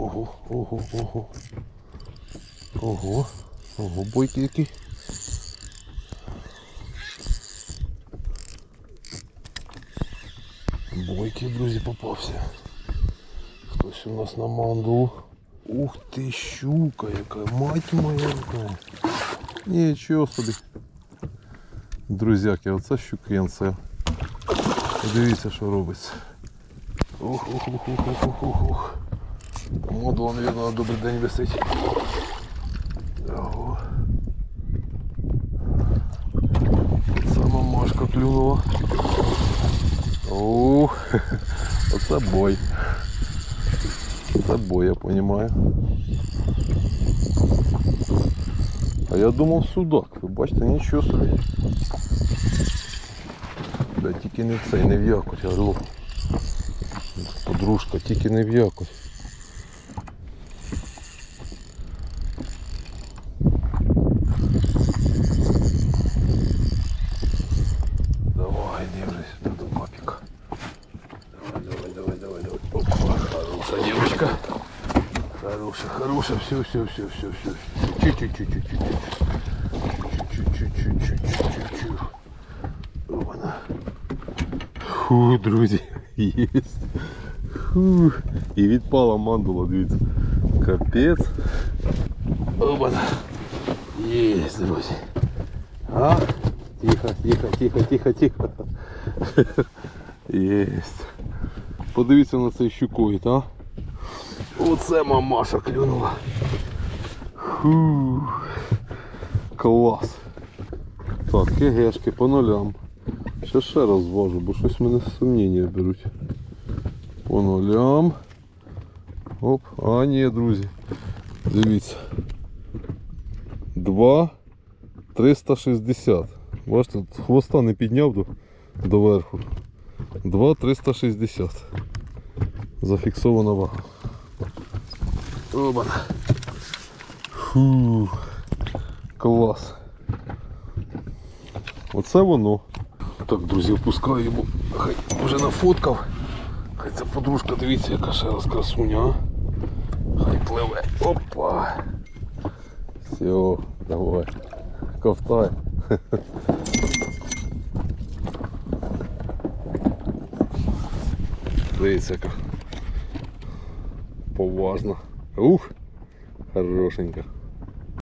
Ого, ого, ого. Ого, ого, бойки які. Бойки, друзі, попався. Хтось у нас на манду. Ух ти, щука яка, мать моя. Нічого собі. Друзяки, оце щукенце. Дивіться, що робиться. Ух, Модула, наверное, на добрий день висить. Ого. Сама Машка клюнула. Ух, оце бой. Це бой, я понимаю. А я думав судак, ви бачите, нічого собі. Бля, тільки не в цей, не в якорь, орло. Подружка, тільки не в якорь. хорошая девочка. Хорошая, хорошая, все, все, все, все, все. Чуть-чуть, чуть-чуть, чуть-чуть. Чуть-чуть, чуть-чуть, чуть-чуть. Опа-на. Фу, друзі, єсть. Фу. І відпала мандула, дивіться. Капець. Опа-на. Єсть, друзі. А? Тихо, тихо, тихо, тихо, тихо. Єсть. Подивіться на цей щуковід, а? Оце мамаша клюнула. Фу. Клас. Так, кегешки по нулям. Ще ще раз зважу, бо щось мене сумніння беруть. По нулям. Оп, а ні, друзі. Дивіться. 2 360. Бачите, хвоста не підняв до, до верху. 2 360. Зафіксована вага. Оба. Фу. Клас. Оце воно. Так, друзі, впускаю йому. Хай вже нафоткав. Хай ця подружка, дивіться, яка ще раз красуня. а. Хай пливе. Опа. Все, давай. Ковтай. Дивіться, яка поважна. Ух, хорошенька.